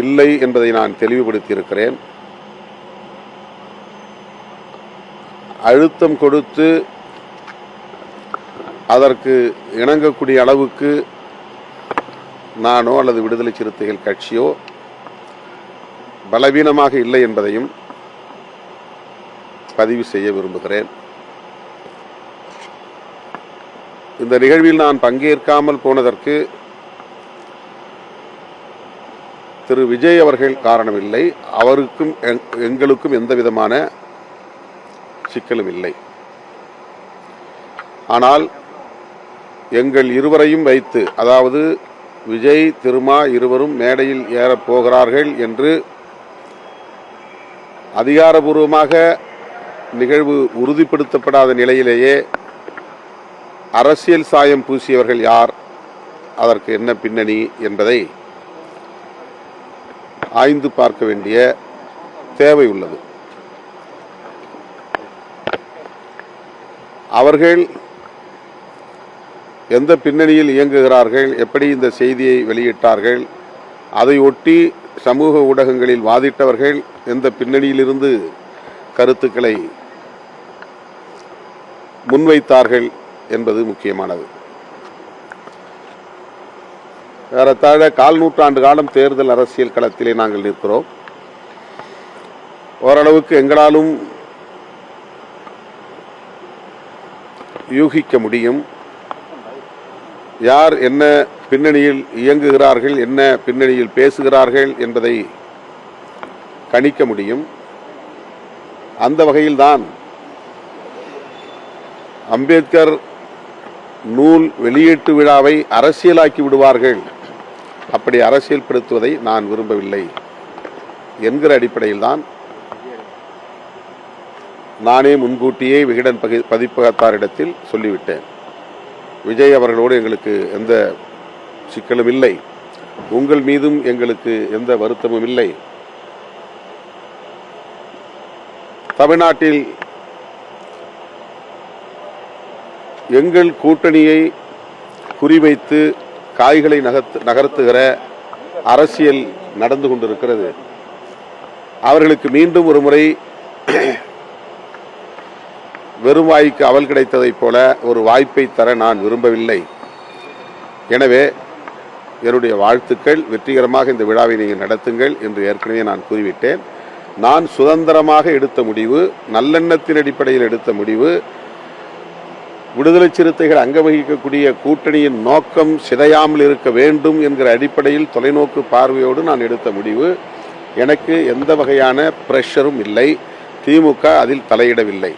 இல்லை என்பதை நான் தெளிவுபடுத்தியிருக்கிறேன். அழுத்தம் கொடுத்து அதற்கு இணங்கக்கூடிய அளவுக்கு நானோ அல்லது விடுதலை சிறுத்தைகள் கட்சியோ பலவீனமாக இல்லை என்பதையும் பதிவு செய்ய விரும்புகிறேன். இந்த நிகழ்வில் நான் பங்கேற்காமல் போனதற்கு திரு விஜய் அவர்கள் காரணமில்லை. அவருக்கும் எங்- எங்களுக்கும் எந்த விதமான சிக்கலும் இல்லை. ஆனால் எங்கள் இருவரையும் வைத்து அதாவது விஜய் திருமா இருவரும் மேடையில் ஏறப் போகிறார்கள் என்று அதிகாரபூர்வமாக நிகழ்வு உறுதிப்படுத்தப்படாத நிலையிலேயே அரசியல் சாயம் பூசியவர்கள் யார்? அதற்கு என்ன பின்னணி என்பதை ஆய்ந்து பார்க்க வேண்டிய தேவை உள்ளது. அவர்கள் எந்த பின்னணியில் இயங்குகிறார்கள் எப்படி இந்த செய்தியை வெளியிட்டார்கள் அதை ஒட்டி சமூக ஊடகங்களில் வாதிட்டவர்கள் எந்த பின்னணியிலிருந்து கருத்துக்களை முன்வைத்தார்கள் என்பது முக்கியமானது. ஏறத்தாழ கால் நூற்றாண்டு காலம் தேர்தல் அரசியல் களத்திலே நாங்கள் நிற்கிறோம். ஓரளவுக்கு எங்களாலும் யூகிக்க முடியும். யார் என்ன பின்னணியில் இயங்குகிறார்கள் என்ன பின்னணியில் பேசுகிறார்கள் என்பதை கணிக்க முடியும். அந்த வகையில்தான் அம்பேத்கர் நூல் வெளியீட்டு விழாவை அரசியலாக்கி விடுவார்கள். அப்படி அரசியல்படுத்துவதை நான் விரும்பவில்லை என்கிற அடிப்படையில்தான் நானே முன்கூட்டியே விகடன் பகி பதிப்பகத்தாரிடத்தில் சொல்லிவிட்டேன். விஜய் அவர்களோடு எங்களுக்கு எந்த சிக்கலும் இல்லை. உங்கள் மீதும் எங்களுக்கு எந்த வருத்தமும் இல்லை. தமிழ்நாட்டில் எங்கள் கூட்டணியை குறிவைத்து காய்களை நகர்த்து நகர்த்துகிற அரசியல் நடந்து கொண்டிருக்கிறது. அவர்களுக்கு மீண்டும் ஒரு முறை வெறும் வாய்க்கு அவல் கிடைத்ததைப் போல ஒரு வாய்ப்பை தர நான் விரும்பவில்லை. எனவே என்னுடைய வாழ்த்துக்கள். வெற்றிகரமாக இந்த விழாவை நீங்கள் நடத்துங்கள் என்று ஏற்கனவே நான் கூறிவிட்டேன். நான் சுதந்திரமாக எடுத்த முடிவு நல்லெண்ணத்தின் அடிப்படையில் எடுத்த முடிவு விடுதலை சிறுத்தைகள் அங்க வகிக்கக்கூடிய கூட்டணியின் நோக்கம் சிதையாமல் இருக்க வேண்டும் என்கிற அடிப்படையில் தொலைநோக்கு பார்வையோடு நான் எடுத்த முடிவு. எனக்கு எந்த வகையான பிரஷரும் இல்லை. திமுக அதில் தலையிடவில்லை.